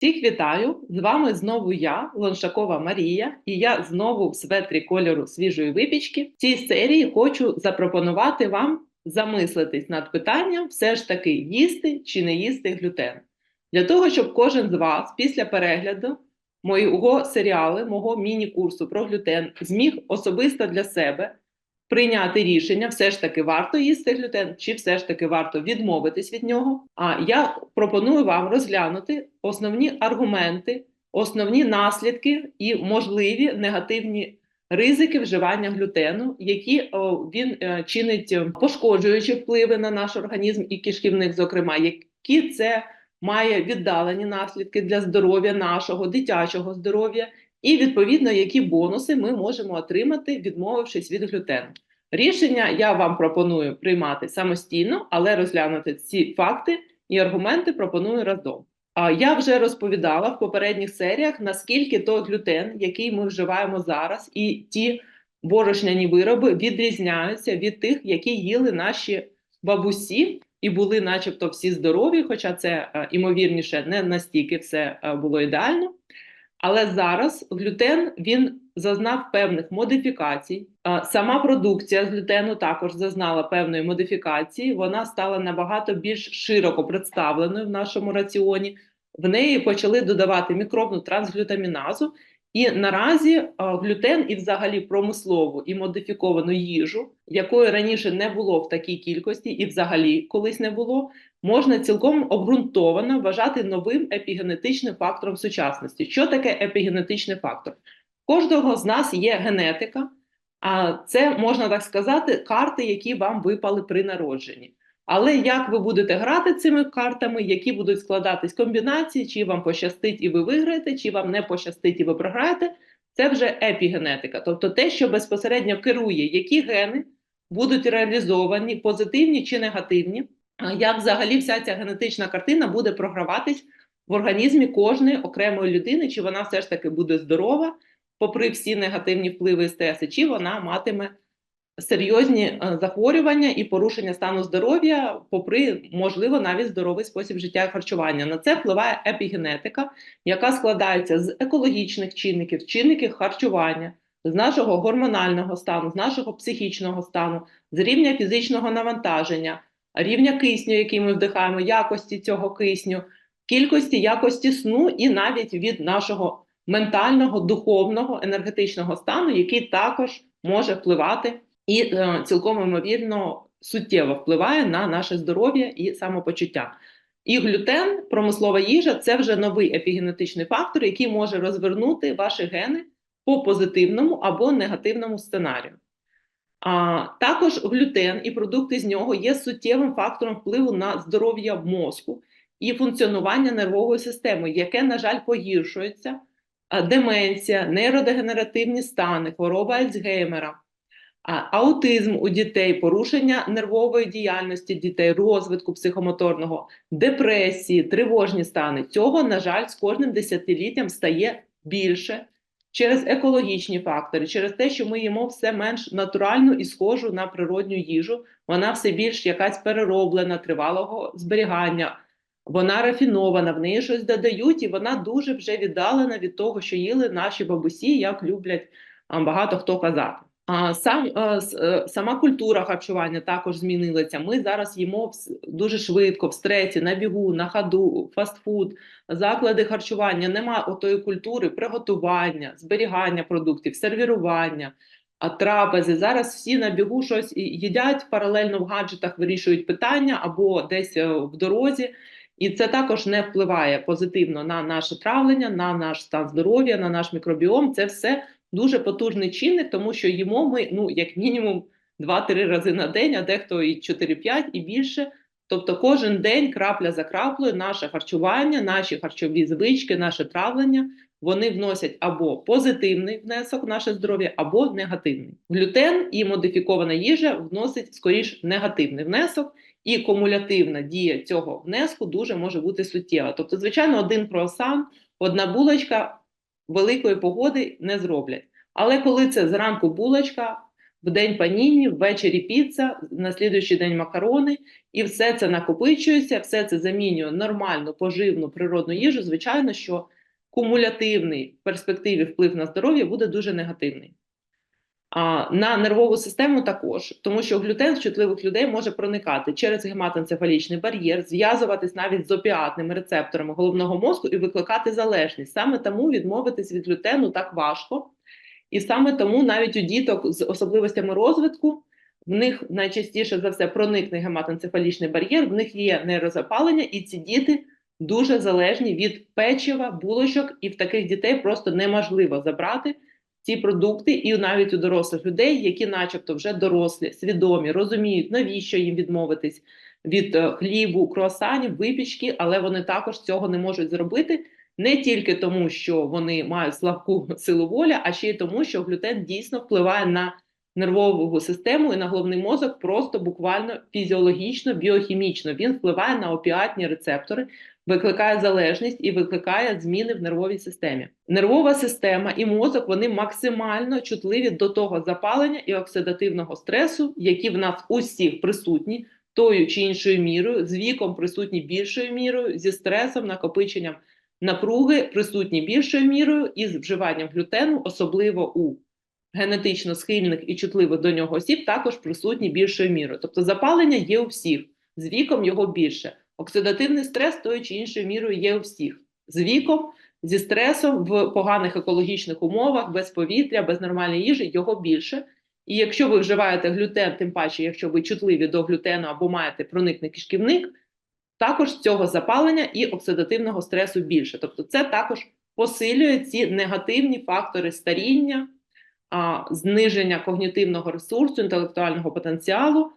Всіх вітаю! З вами знову я, Лоншакова Марія, і я знову в светрі кольору свіжої випічки. В цій серії хочу запропонувати вам замислитись над питанням все ж таки їсти чи не їсти глютен. Для того, щоб кожен з вас після перегляду моєго серіалу, мого міні-курсу про глютен зміг особисто для себе прийняти рішення, все ж таки варто їсти глютен, чи все ж таки варто відмовитись від нього. А я пропоную вам розглянути основні аргументи, основні наслідки і можливі негативні ризики вживання глютену, які о, він е, чинить е, пошкоджуючі впливи на наш організм і кишківник, зокрема, які це має віддалені наслідки для здоров'я нашого дитячого здоров'я, і відповідно, які бонуси ми можемо отримати, відмовившись від глютену. Рішення я вам пропоную приймати самостійно, але розглянути ці факти і аргументи пропоную разом. А я вже розповідала в попередніх серіях, наскільки той глютен, який ми вживаємо зараз, і ті борошняні вироби відрізняються від тих, які їли наші бабусі, і були, начебто, всі здорові, хоча це е, імовірніше не настільки все е, було ідеально. Але зараз глютен він зазнав певних модифікацій. Сама продукція з глютену також зазнала певної модифікації. Вона стала набагато більш широко представленою в нашому раціоні. В неї почали додавати мікробну трансглютаміназу. І наразі глютен і взагалі промислову і модифіковану їжу, якої раніше не було в такій кількості, і взагалі колись не було, можна цілком обґрунтовано вважати новим епігенетичним фактором сучасності. Що таке епігенетичний фактор? Кожного з нас є генетика, а це можна так сказати, карти, які вам випали при народженні. Але як ви будете грати цими картами, які будуть складатись комбінації, чи вам пощастить і ви виграєте, чи вам не пощастить і ви програєте, це вже епігенетика, тобто те, що безпосередньо керує, які гени будуть реалізовані, позитивні чи негативні, як взагалі вся ця генетична картина буде програватись в організмі кожної окремої людини, чи вона все ж таки буде здорова, попри всі негативні впливи стреси, чи вона матиме серйозні е, захворювання і порушення стану здоров'я, попри, можливо, навіть здоровий спосіб життя і харчування. На це впливає епігенетика, яка складається з екологічних чинників, чинників харчування, з нашого гормонального стану, з нашого психічного стану, з рівня фізичного навантаження, рівня кисню, який ми вдихаємо, якості цього кисню, кількості якості сну і навіть від нашого ментального, духовного, енергетичного стану, який також може впливати і е, цілком ймовірно суттєво впливає на наше здоров'я і самопочуття. І глютен, промислова їжа це вже новий епігенетичний фактор, який може розвернути ваші гени по позитивному або негативному сценарію. А також глютен і продукти з нього є суттєвим фактором впливу на здоров'я мозку і функціонування нервової системи, яке, на жаль, погіршується, деменція, нейродегенеративні стани, хвороба Альцгеймера, аутизм у дітей, порушення нервової діяльності дітей, розвитку психомоторного, депресії, тривожні стани. Цього, на жаль, з кожним десятиліттям стає більше через екологічні фактори, через те, що ми їмо все менш натуральну і схожу на природню їжу. Вона все більш якась перероблена, тривалого зберігання. Вона рафінована, в неї щось додають, і вона дуже вже віддалена від того, що їли наші бабусі, як люблять багато хто казати. Сам е, сама культура харчування також змінилася. Ми зараз їмо дуже швидко, в стресі, на бігу, на ходу, фастфуд, заклади харчування. Нема отої культури приготування, зберігання продуктів, сервірування, трапези. Зараз всі на бігу щось їдять паралельно в гаджетах, вирішують питання або десь е, в дорозі. І це також не впливає позитивно на наше травлення, на наш стан здоров'я, на наш мікробіом. Це все дуже потужний чинник, тому що їмо ми ну як мінімум 2-3 рази на день, а дехто і 4-5 і більше. Тобто кожен день крапля за краплею наше харчування, наші харчові звички, наше травлення вони вносять або позитивний внесок в наше здоров'я, або негативний. Глютен і модифікована їжа вносить скоріш негативний внесок, і кумулятивна дія цього внеску дуже може бути суттєва. Тобто, звичайно, один круасан, одна булочка великої погоди не зроблять. Але коли це зранку булочка, в день паніні, ввечері піца, на слідуючий день макарони, і все це накопичується, все це замінює нормальну, поживну, природну їжу. Звичайно, що кумулятивний в перспективі вплив на здоров'я буде дуже негативний. На нервову систему також, тому що глютен в чутливих людей може проникати через гематоенцефалічний бар'єр, зв'язуватись навіть з опіатними рецепторами головного мозку і викликати залежність. Саме тому відмовитись від глютену так важко, і саме тому навіть у діток з особливостями розвитку в них найчастіше за все проникне гематоенцефалічний бар'єр, в них є нейрозапалення, і ці діти дуже залежні від печива, булочок, і в таких дітей просто неможливо забрати ці продукти, і навіть у дорослих людей, які, начебто, вже дорослі, свідомі, розуміють, навіщо їм відмовитись від е, хлібу, круасанів, випічки, але вони також цього не можуть зробити. Не тільки тому, що вони мають слабку силу волі, а ще й тому, що глютен дійсно впливає на нервову систему і на головний мозок просто буквально фізіологічно, біохімічно. Він впливає на опіатні рецептори, викликає залежність і викликає зміни в нервовій системі. Нервова система і мозок вони максимально чутливі до того запалення і оксидативного стресу, які в нас усіх присутні тою чи іншою мірою, з віком присутні більшою мірою, зі стресом, накопиченням напруги присутні більшою мірою і з вживанням глютену, особливо у генетично схильних і чутливих до нього осіб, також присутні більшою мірою. Тобто запалення є у всіх, з віком його більше. Оксидативний стрес тою чи іншою мірою є у всіх. З віком, зі стресом в поганих екологічних умовах, без повітря, без нормальної їжі, його більше. І якщо ви вживаєте глютен, тим паче, якщо ви чутливі до глютену або маєте проникний кишківник, також цього запалення і оксидативного стресу більше. Тобто, це також посилює ці негативні фактори старіння, а, зниження когнітивного ресурсу, інтелектуального потенціалу,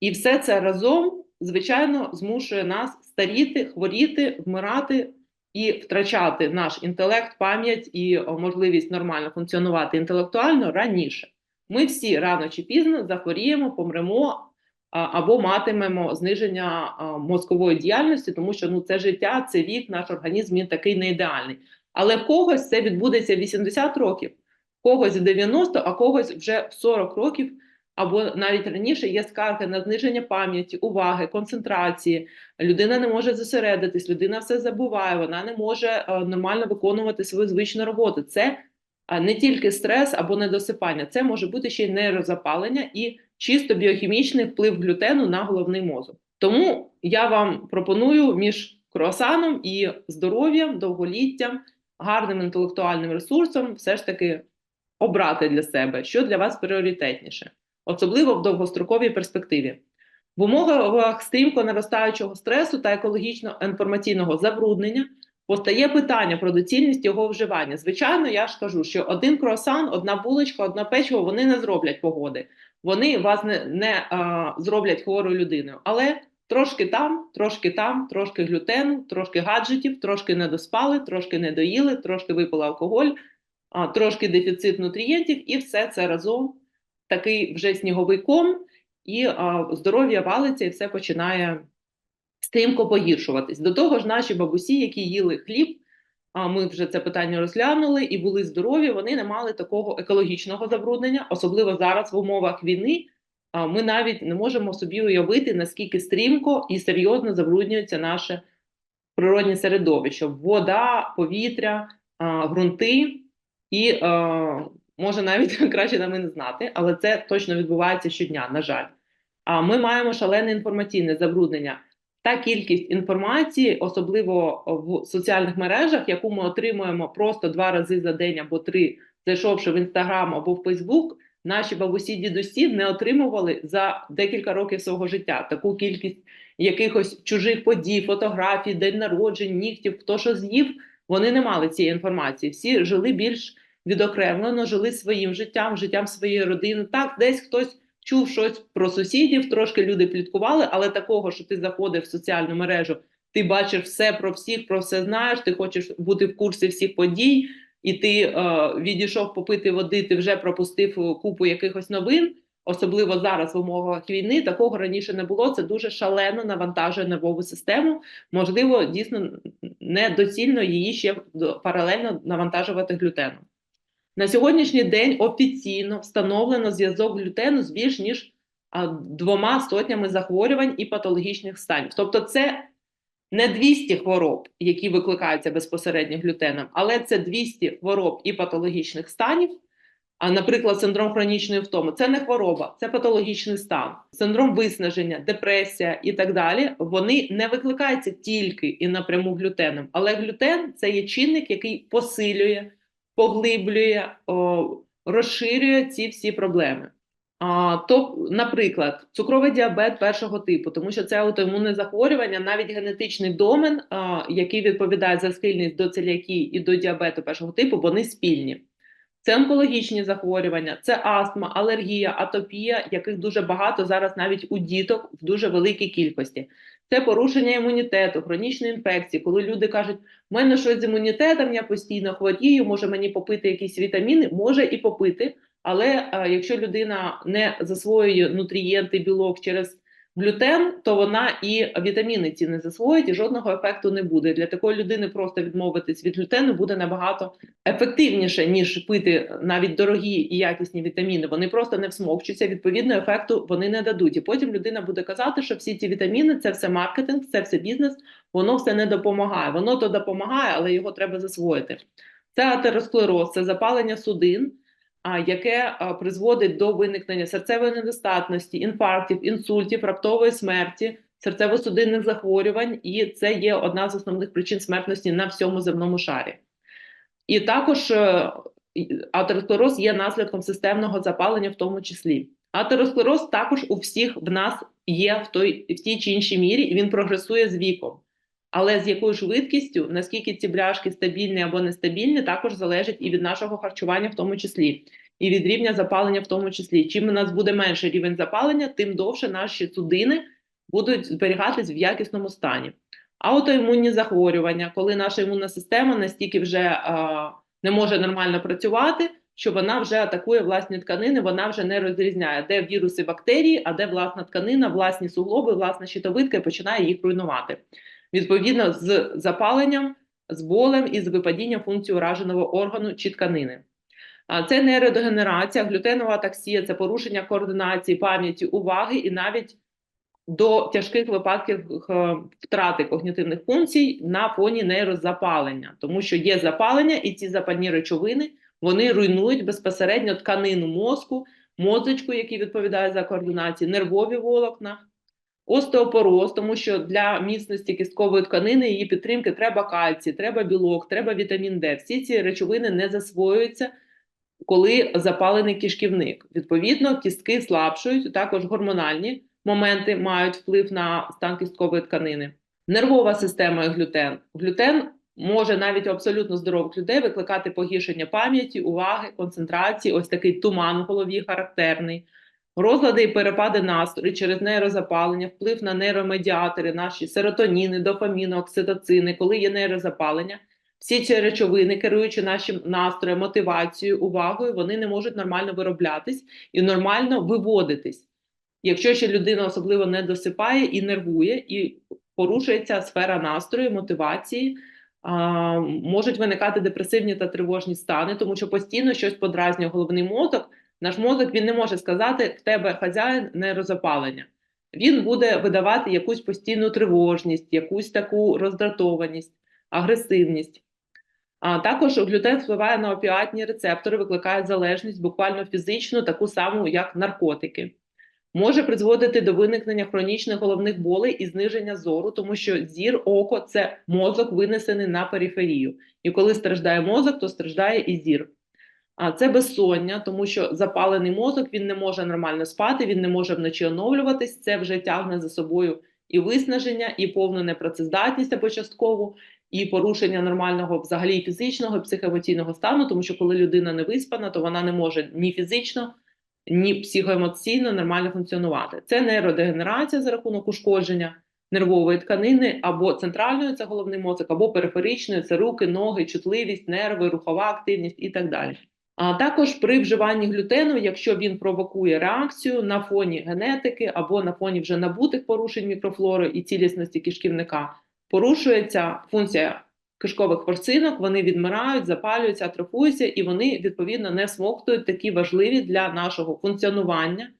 і все це разом, звичайно, змушує нас старіти, хворіти, вмирати і втрачати наш інтелект, пам'ять і можливість нормально функціонувати інтелектуально раніше. Ми всі рано чи пізно захворіємо, помремо або матимемо зниження мозкової діяльності, тому що ну це життя, це вік, наш організм він такий не ідеальний. Але в когось це відбудеться 80 років, в когось в 90, а когось вже в 40 років, або навіть раніше є скарги на зниження пам'яті, уваги, концентрації. Людина не може зосередитись, людина все забуває, вона не може нормально виконувати свою звичну роботу. Це не тільки стрес або недосипання, це може бути ще й нейрозапалення і чисто біохімічний вплив глютену на головний мозок. Тому я вам пропоную між круасаном і здоров'ям, довголіттям, гарним інтелектуальним ресурсом все ж таки обрати для себе, що для вас пріоритетніше, особливо в довгостроковій перспективі. В умовах стрімко наростаючого стресу та екологічно-інформаційного забруднення постає питання про доцільність його вживання. Звичайно, я ж кажу, що один круасан, одна булочка, одна печиво вони не зроблять погоди вони вас не не а, зроблять хворою людиною. Але трошки там, трошки там, трошки глютену, трошки гаджетів, трошки недоспали, трошки не доїли, трошки випили алкоголь, а, трошки дефіцит нутрієнтів, і все це разом такий вже сніговий ком, і здоров'я валиться, і все починає стрімко погіршуватись. До того ж, наші бабусі, які їли хліб. А ми вже це питання розглянули і були здорові. Вони не мали такого екологічного забруднення, особливо зараз в умовах війни. Ми навіть не можемо собі уявити, наскільки стрімко і серйозно забруднюється наше природне середовище: вода, повітря, ґрунти, і може навіть краще нам і не знати, але це точно відбувається щодня. На жаль, а ми маємо шалене інформаційне забруднення та кількість інформації, особливо в соціальних мережах, яку ми отримуємо просто два рази за день або три, зайшовши в інстаграм або в Фейсбук, наші бабусі дідусі не отримували за декілька років свого життя таку кількість якихось чужих подій, фотографій, день народжень, нігтів, хто що з'їв. Вони не мали цієї інформації. Всі жили більш відокремлено, жили своїм життям, життям своєї родини. Так, десь хтось чув щось про сусідів, трошки люди пліткували, але такого, що ти заходив в соціальну мережу, ти бачиш все про всіх, про все знаєш, ти хочеш бути в курсі всіх подій, і ти е, відійшов попити води, ти вже пропустив купу якихось новин. Особливо зараз в умовах війни такого раніше не було. Це дуже шалено навантажує нервову систему. Можливо, дійсно недоцільно її ще паралельно навантажувати глютеном. На сьогоднішній день офіційно встановлено зв'язок глютену з більш ніж двома сотнями захворювань і патологічних станів. Тобто, це не 200 хвороб, які викликаються безпосередньо глютеном, але це 200 хвороб і патологічних станів. А, наприклад, синдром хронічної втоми це не хвороба, це патологічний стан, синдром виснаження, депресія і так далі. Вони не викликаються тільки і напряму глютеном, але глютен це є чинник, який посилює, поглиблює, розширює ці всі проблеми. А, то, наприклад, цукровий діабет першого типу, тому що це аутоімунне захворювання, навіть генетичний домен, який відповідає за схильність до целіакії і до діабету першого типу, вони спільні. Це онкологічні захворювання, це астма, алергія, атопія, яких дуже багато зараз навіть у діток в дуже великій кількості. Це порушення імунітету, хронічні інфекції, коли люди кажуть, у мене щось з імунітетом, я постійно хворію, може мені попити якісь вітаміни, може і попити, але а, якщо людина не засвоює нутрієнти, білок через глютен, то вона і вітаміни ці не засвоїть, і жодного ефекту не буде. Для такої людини просто відмовитись від глютену буде набагато ефективніше, ніж пити навіть дорогі і якісні вітаміни. Вони просто не всмокчуться, відповідно, ефекту вони не дадуть. І потім людина буде казати, що всі ці вітаміни це все маркетинг, це все бізнес, воно все не допомагає. Воно то допомагає, але його треба засвоїти. Це атеросклероз, це запалення судин яке призводить до виникнення серцевої недостатності, інфарктів, інсультів, раптової смерті, серцево-судинних захворювань, і це є одна з основних причин смертності на всьому земному шарі. І також е, атеросклероз є наслідком системного запалення, в тому числі. Атеросклероз також у всіх в нас є в той в тій чи іншій мірі, і він прогресує з віком. Але з якою швидкістю, наскільки ці бляшки стабільні або нестабільні, також залежить і від нашого харчування, в тому числі, і від рівня запалення, в тому числі. Чим у нас буде менший рівень запалення, тим довше наші судини будуть зберігатись в якісному стані. Аутоімунні захворювання, коли наша імунна система настільки вже а, не може нормально працювати, що вона вже атакує власні тканини, вона вже не розрізняє, де віруси, бактерії, а де власна тканина, власні суглоби, власна щитовидка і починає їх руйнувати відповідно з запаленням, з болем і з випадінням функції ураженого органу чи тканини. Це нейродегенерація, глютенова атаксія, це порушення координації, пам'яті, уваги і навіть до тяжких випадків втрати когнітивних функцій на фоні нейрозапалення, тому що є запалення, і ці запальні речовини вони руйнують безпосередньо тканину мозку, мозочку, який відповідає за координацію, нервові волокна, остеопороз, тому що для міцності кісткової тканини її підтримки треба кальцій, треба білок, треба вітамін Д. Всі ці речовини не засвоюються, коли запалений кишківник. Відповідно, кістки слабшують, також гормональні моменти мають вплив на стан кісткової тканини. Нервова система і глютен. Глютен може навіть у абсолютно здорових людей викликати погіршення пам'яті, уваги, концентрації, ось такий туман в голові характерний. Розлади і перепади настрою через нейрозапалення, вплив на нейромедіатори, наші серотоніни, дофаміни, окситоцини, коли є нейрозапалення, всі ці речовини, керуючи нашим настроєм, мотивацією, увагою, вони не можуть нормально вироблятись і нормально виводитись. Якщо ще людина особливо не досипає і нервує, і порушується сфера настрою, мотивації, можуть виникати депресивні та тривожні стани, тому що постійно щось подразнює головний мозок. Наш мозок він не може сказати, в тебе хазяїн нейрозапалення. Він буде видавати якусь постійну тривожність, якусь таку роздратованість, агресивність. А також глютен впливає на опіатні рецептори, викликає залежність буквально фізичну, таку саму, як наркотики. Може призводити до виникнення хронічних головних болей і зниження зору, тому що зір, око це мозок винесений на периферію. І коли страждає мозок, то страждає і зір. А це безсоння, тому що запалений мозок він не може нормально спати, він не може вночі оновлюватись. Це вже тягне за собою і виснаження, і повну непрацездатність або часткову, і порушення нормального взагалі фізичного і психоемоційного стану, тому що коли людина не виспана, то вона не може ні фізично, ні психоемоційно нормально функціонувати. Це нейродегенерація за рахунок ушкодження нервової тканини, або центральної це головний мозок, або периферичної це руки, ноги, чутливість, нерви, рухова активність і так далі. А також при вживанні глютену, якщо він провокує реакцію на фоні генетики або на фоні вже набутих порушень мікрофлори і цілісності кишківника, порушується функція кишкових порцинок, вони відмирають, запалюються, атрофуються, і вони відповідно не всмоктують такі важливі для нашого функціонування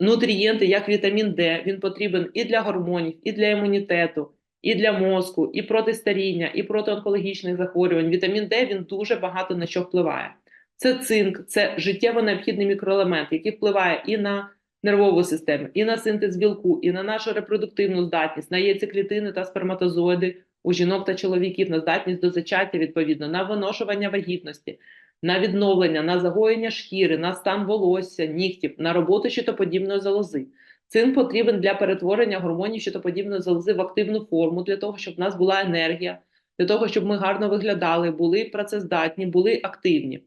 нутрієнти, як вітамін Д. Він потрібен і для гормонів, і для імунітету, і для мозку, і проти старіння, і проти онкологічних захворювань. Вітамін Д він дуже багато на що впливає. Це цинк, це життєво необхідний мікроелемент, який впливає і на нервову систему, і на синтез білку, і на нашу репродуктивну здатність, на яйцеклітини та сперматозоїди у жінок та чоловіків, на здатність до зачаття, відповідно, на виношування вагітності, на відновлення, на загоєння шкіри, на стан волосся, нігтів, на роботу щитоподібної залози. Цинк потрібен для перетворення гормонів щитоподібної залози в активну форму, для того, щоб в нас була енергія, для того, щоб ми гарно виглядали, були працездатні, були активні.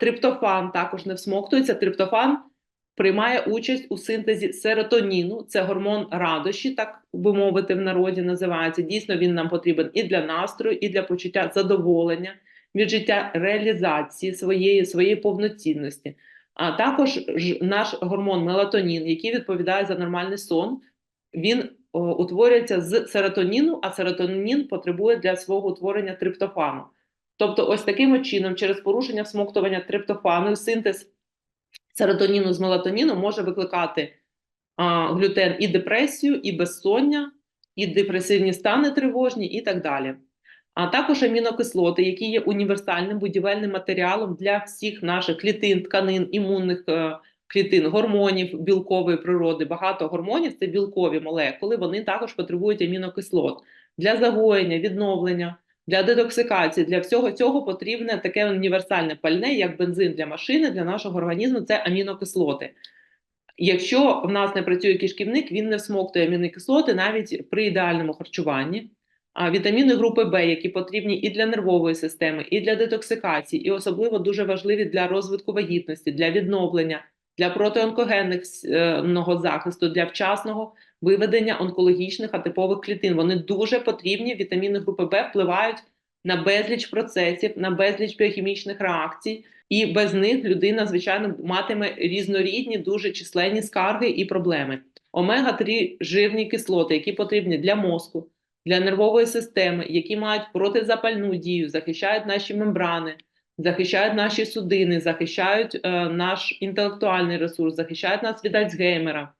Триптофан також не всмоктується. Триптофан приймає участь у синтезі серотоніну, це гормон радощі, так би мовити, в народі називається. Дійсно, він нам потрібен і для настрою, і для почуття задоволення від життя реалізації своєї, своєї повноцінності. А також наш гормон мелатонін, який відповідає за нормальний сон, він о, утворюється з серотоніну, а серотонін потребує для свого утворення триптофану. Тобто, ось таким чином, через порушення всмоктування триптофану, синтез серотоніну з мелатоніном може викликати а, глютен і депресію, і безсоння, і депресивні стани тривожні, і так далі. А також амінокислоти, які є універсальним будівельним матеріалом для всіх наших клітин, тканин, імунних е, клітин, гормонів білкової природи. Багато гормонів це білкові молекули, вони також потребують амінокислот для загоєння, відновлення, для детоксикації. Для всього цього потрібне таке універсальне пальне, як бензин для машини, для нашого організму це амінокислоти. Якщо в нас не працює кишківник, він не всмоктує амінокислоти навіть при ідеальному харчуванні. А вітаміни групи Б, які потрібні і для нервової системи, і для детоксикації, і особливо дуже важливі для розвитку вагітності, для відновлення, для протионкогенного захисту, для вчасного виведення онкологічних атипових клітин. Вони дуже потрібні. Вітаміни групи Б впливають на безліч процесів, на безліч біохімічних реакцій, і без них людина, звичайно, матиме різнорідні, дуже численні скарги і проблеми. Омега 3 жирні кислоти, які потрібні для мозку для нервової системи, які мають протизапальну дію, захищають наші мембрани, захищають наші судини, захищають е, наш інтелектуальний ресурс, захищають нас від Альцгеймера,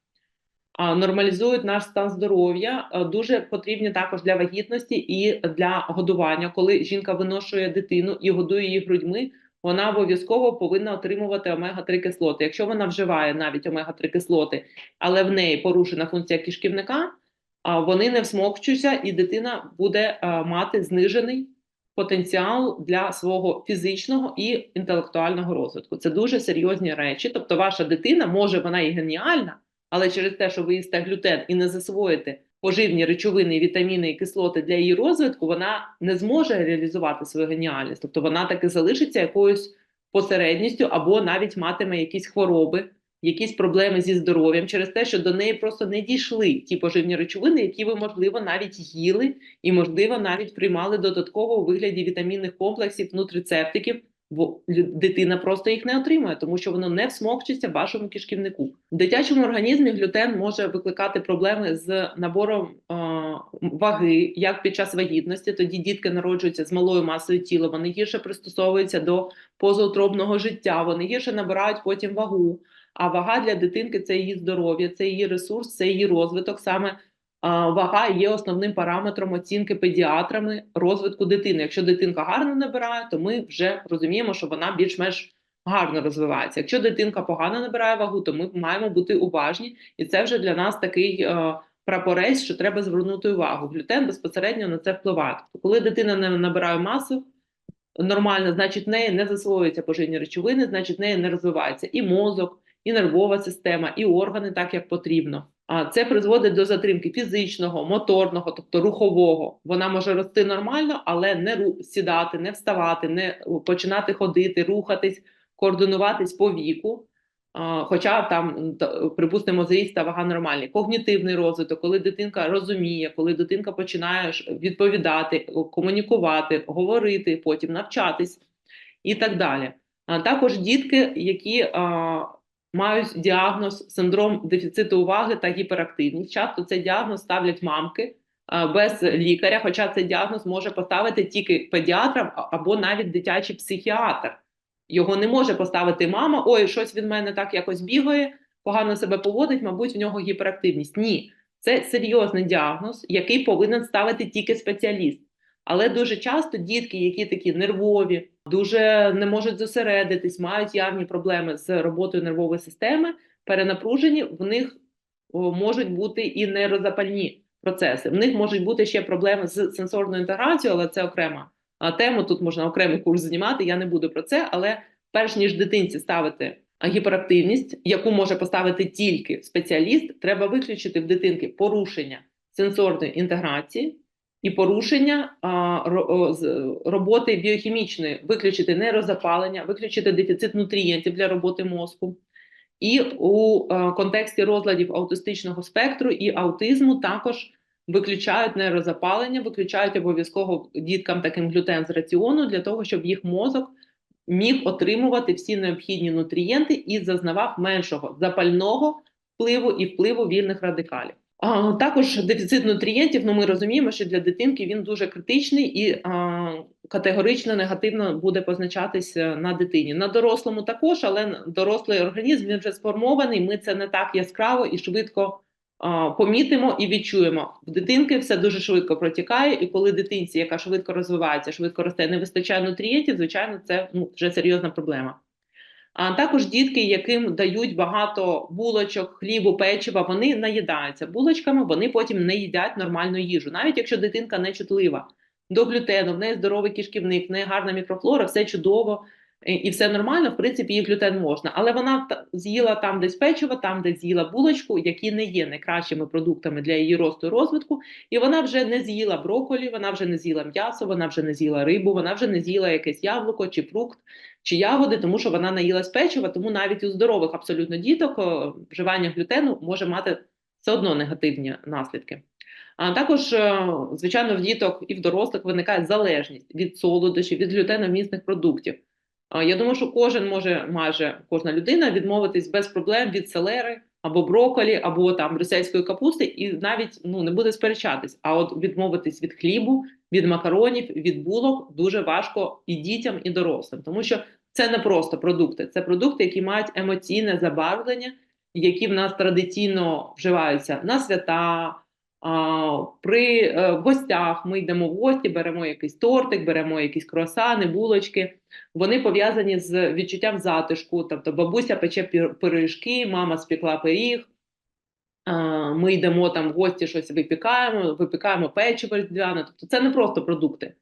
нормалізують наш стан здоров'я. Дуже потрібні також для вагітності і для годування. Коли жінка виношує дитину і годує її грудьми, вона обов'язково повинна отримувати омега-3 кислоти. Якщо вона вживає навіть омега-3 кислоти, але в неї порушена функція кишківника вони не всмокчуться, і дитина буде мати знижений потенціал для свого фізичного і інтелектуального розвитку. Це дуже серйозні речі. Тобто, ваша дитина може вона і геніальна, але через те, що ви їсте глютен і не засвоїте поживні речовини, вітаміни і кислоти для її розвитку, вона не зможе реалізувати свою геніальність. Тобто вона таки залишиться якоюсь посередністю або навіть матиме якісь хвороби якісь проблеми зі здоров'ям через те, що до неї просто не дійшли ті поживні речовини, які ви, можливо, навіть їли, і, можливо, навіть приймали додатково у вигляді вітамінних комплексів, нутрицептиків, бо дитина просто їх не отримує, тому що воно не всмокчиться в вашому кишківнику. В дитячому організмі глютен може викликати проблеми з набором е ваги, як під час вагітності. Тоді дітки народжуються з малою масою тіла, вони гірше пристосовуються до позаутробного життя, вони гірше набирають потім вагу. А вага для дитинки це її здоров'я, це її ресурс, це її розвиток. Саме вага є основним параметром оцінки педіатрами розвитку дитини. Якщо дитинка гарно набирає, то ми вже розуміємо, що вона більш-менш гарно розвивається. Якщо дитинка погано набирає вагу, то ми маємо бути уважні, і це вже для нас такий. А, Прапорець, що треба звернути увагу. Глютен безпосередньо на це впливає. Тобто, коли дитина не набирає масу нормально, значить в неї не засвоюються поживні речовини, значить в неї не розвивається і мозок, і нервова система, і органи так, як потрібно. А це призводить до затримки фізичного, моторного, тобто рухового. Вона може рости нормально, але не сідати, не вставати, не починати ходити, рухатись, координуватись по віку. Хоча там, припустимо, зріст та вага нормальні. Когнітивний розвиток, коли дитинка розуміє, коли дитинка починає відповідати, комунікувати, говорити, потім навчатись і так далі. А також дітки, які мають діагноз синдром дефіциту уваги та гіперактивність. Часто цей діагноз ставлять мамки, без лікаря, хоча цей діагноз може поставити тільки педіатр або навіть дитячий психіатр. Його не може поставити мама, ой, щось від мене так якось бігає, погано себе поводить, мабуть, в нього гіперактивність. Ні, це серйозний діагноз, який повинен ставити тільки спеціаліст. Але дуже часто дітки, які такі нервові, дуже не можуть зосередитись, мають явні проблеми з роботою нервової системи, перенапружені, в них можуть бути і нейрозапальні процеси. В них можуть бути ще проблеми з сенсорною інтеграцією, але це окрема тема. Тут можна окремий курс знімати. Я не буду про це. Але перш ніж дитинці ставити гіперактивність, яку може поставити тільки спеціаліст, треба виключити в дитинки порушення сенсорної інтеграції і порушення роботи біохімічної, виключити нейрозапалення, виключити дефіцит нутрієнтів для роботи мозку. І у е, контексті розладів аутистичного спектру і аутизму також виключають нейрозапалення, виключають обов'язково діткам таким глютен з раціону для того, щоб їх мозок міг отримувати всі необхідні нутрієнти і зазнавав меншого запального впливу і впливу вільних радикалів. Також дефіцит нутрієнтів. Ну ми розуміємо, що для дитинки він дуже критичний і а, категорично негативно буде позначатися на дитині. На дорослому також, але дорослий організм він вже сформований. Ми це не так яскраво і швидко а, помітимо і відчуємо. В дитинки все дуже швидко протікає, і коли дитинці, яка швидко розвивається, швидко росте, не вистачає нутрієнтів, звичайно, це ну, вже серйозна проблема. А також дітки, яким дають багато булочок, хлібу, печива, вони наїдаються булочками, вони потім не їдять нормальну їжу. Навіть якщо дитинка не чутлива до глютену, в неї здоровий кишківник, в неї гарна мікрофлора, все чудово і все нормально, в принципі, їй глютен можна. Але вона з'їла там десь печиво, там десь з'їла булочку, які не є найкращими продуктами для її росту і розвитку. І вона вже не з'їла броколі, вона вже не з'їла м'ясо, вона вже не з'їла рибу, вона вже не з'їла якесь яблуко чи фрукт чи ягоди, тому що вона наїлась печива, тому навіть у здорових абсолютно діток вживання глютену може мати все одно негативні наслідки. А також, е, звичайно, в діток і в дорослих виникає залежність від солодощів, від глютеномісних продуктів. Я думаю, що кожен може, майже кожна людина відмовитись без проблем від селери або броколі, або там брюссельської капусти, і навіть ну не буде сперечатись. А от відмовитись від хлібу, від макаронів, від булок дуже важко і дітям, і дорослим, тому що це не просто продукти, це продукти, які мають емоційне забарвлення, які в нас традиційно вживаються на свята. При е, гостях ми йдемо в гості, беремо якийсь тортик, беремо якісь круасани, булочки. Вони пов'язані з відчуттям затишку. Тобто бабуся пече пиріжки, мама спекла пиріг. Ми йдемо там в гості, щось випікаємо, випікаємо печиво різдвяне. Тобто це не просто продукти,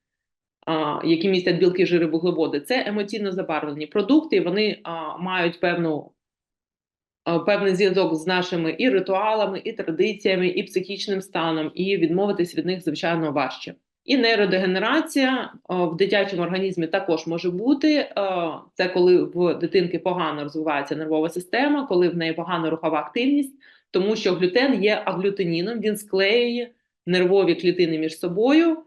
які містять білки, жири, вуглеводи. Це емоційно забарвлені продукти. і Вони мають певну, певний зв'язок з нашими і ритуалами, і традиціями, і психічним станом, і відмовитись від них, звичайно, важче. І нейродегенерація в дитячому організмі також може бути. Це коли в дитинки погано розвивається нервова система, коли в неї погана рухова активність, тому що глютен є аглютиніном, він склеює нервові клітини між собою,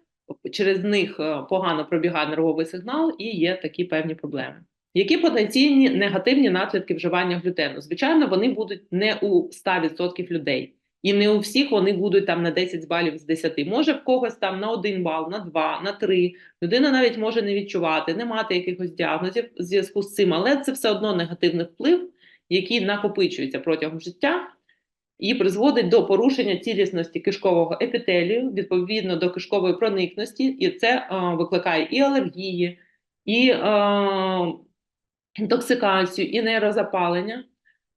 через них е, погано пробігає нервовий сигнал і є такі певні проблеми. Які потенційні негативні наслідки вживання глютену? Звичайно, вони будуть не у 100% людей. І не у всіх вони будуть там на 10 балів з 10. Може в когось там на 1 бал, на 2, на 3. Людина навіть може не відчувати, не мати якихось діагнозів в зв'язку з цим, але це все одно негативний вплив, який накопичується протягом життя і призводить до порушення цілісності кишкового епітелію, відповідно до кишкової проникності, і це е, викликає і алергії, і е, інтоксикацію, і нейрозапалення,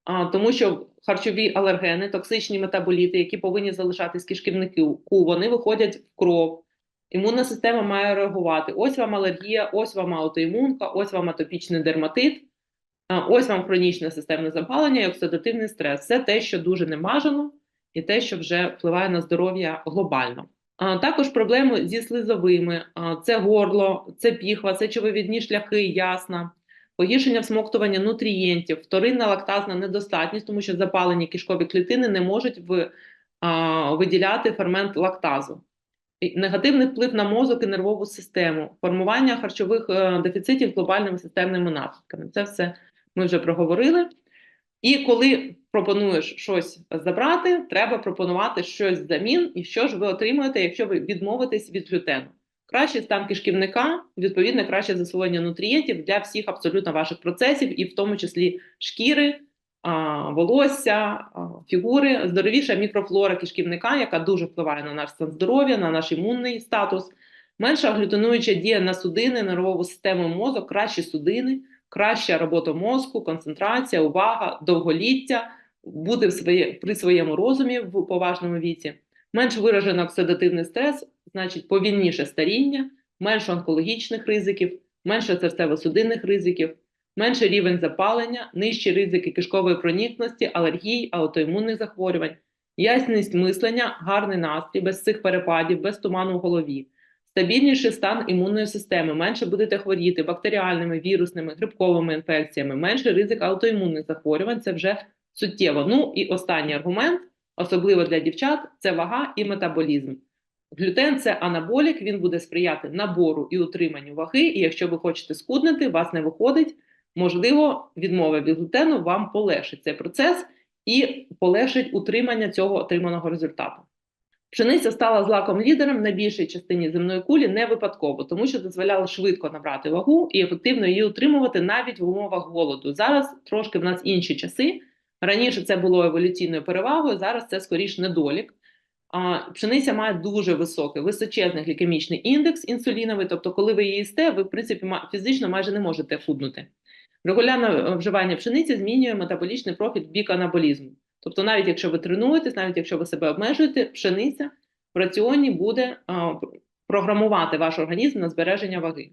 а, тому що харчові алергени, токсичні метаболіти, які повинні залишатись кишківнику, вони виходять в кров. Імунна система має реагувати. Ось вам алергія, ось вам аутоімунка, ось вам атопічний дерматит, ось вам хронічне системне запалення і оксидативний стрес. Це те, що дуже немажено, і те, що вже впливає на здоров'я глобально. Також проблеми зі слизовими, це горло, це піхва, це чововідні шляхи, ясна, погіршення всмоктування нутрієнтів, вторинна лактазна недостатність, тому що запалені кишкові клітини не можуть в, а, виділяти фермент лактазу. Негативний вплив на мозок і нервову систему, формування харчових е, дефіцитів глобальними системними наслідками. Це все ми вже проговорили. І коли пропонуєш щось забрати, треба пропонувати щось взамін, і що ж ви отримуєте, якщо ви відмовитесь від глютену. Кращий стан кишківника, відповідно, краще засвоєння нутрієнтів для всіх абсолютно ваших процесів, і в тому числі шкіри, волосся, фігури, здоровіша мікрофлора кишківника, яка дуже впливає на наш стан здоров'я, на наш імунний статус, менша глютенуюча дія на судини, нервову систему мозок, кращі судини, краща робота мозку, концентрація, увага, довголіття, бути в своє, при своєму розумі в поважному віці, менш виражений оксидативний стрес, значить повільніше старіння, менше онкологічних ризиків, менше серцево-судинних ризиків, менший рівень запалення, нижчі ризики кишкової проникності, алергій, аутоімунних захворювань, ясність мислення, гарний настрій, без цих перепадів, без туману в голові, стабільніший стан імунної системи, менше будете хворіти бактеріальними, вірусними, грибковими інфекціями, менший ризик аутоімунних захворювань це вже суттєво. Ну і останній аргумент, особливо для дівчат, це вага і метаболізм. Глютен це анаболік, він буде сприяти набору і утриманню ваги. І якщо ви хочете скуднити, вас не виходить, можливо, відмова від глютену вам полегшить цей процес і полегшить утримання цього отриманого результату. Пшениця стала злаком лідером на більшій частині земної кулі не випадково, тому що дозволяла швидко набрати вагу і ефективно її утримувати навіть в умовах голоду. Зараз трошки в нас інші часи. Раніше це було еволюційною перевагою, зараз це скоріш недолік. Пшениця має дуже високий, височезний глікемічний індекс інсуліновий, тобто, коли ви її їсте, ви в принципі фізично майже не можете худнути. Регулярне е, вживання пшениці змінює метаболічний профіль в бік анаболізму. Тобто, навіть якщо ви тренуєтесь, навіть якщо ви себе обмежуєте, пшениця в раціоні буде а, програмувати ваш організм на збереження ваги.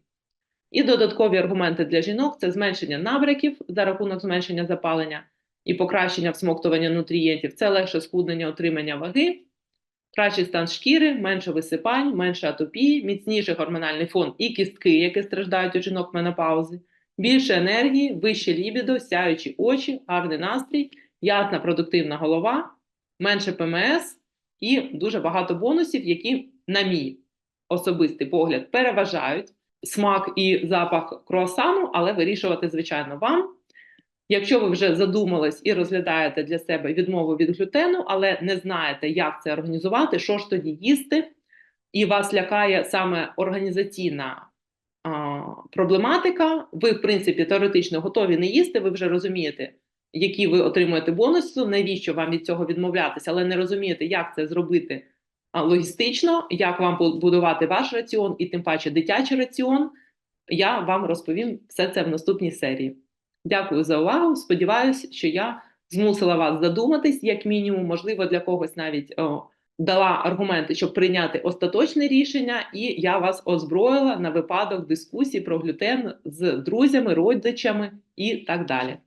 І додаткові аргументи для жінок це зменшення набряків за рахунок зменшення запалення і покращення всмоктування нутрієнтів. Це легше схуднення отримання ваги, кращий стан шкіри, менше висипань, менше атопії, міцніший гормональний фон і кістки, які страждають у жінок менопаузи, більше енергії, вище лібідо, сяючі очі, гарний настрій, ясна продуктивна голова, менше ПМС і дуже багато бонусів, які, на мій особистий погляд, переважають смак і запах круасану, але вирішувати, звичайно, вам. Якщо ви вже задумались і розглядаєте для себе відмову від глютену, але не знаєте, як це організувати, що ж тоді їсти, і вас лякає саме організаційна а, проблематика, ви, в принципі, теоретично готові не їсти, ви вже розумієте, які ви отримуєте бонуси, навіщо вам від цього відмовлятися, але не розумієте, як це зробити логістично, як вам будувати ваш раціон і тим паче дитячий раціон. Я вам розповім все це в наступній серії. Дякую за увагу. Сподіваюся, що я змусила вас задуматись, як мінімум, можливо, для когось навіть о, дала аргументи, щоб прийняти остаточне рішення, і я вас озброїла на випадок дискусій про глютен з друзями, родичами і так далі.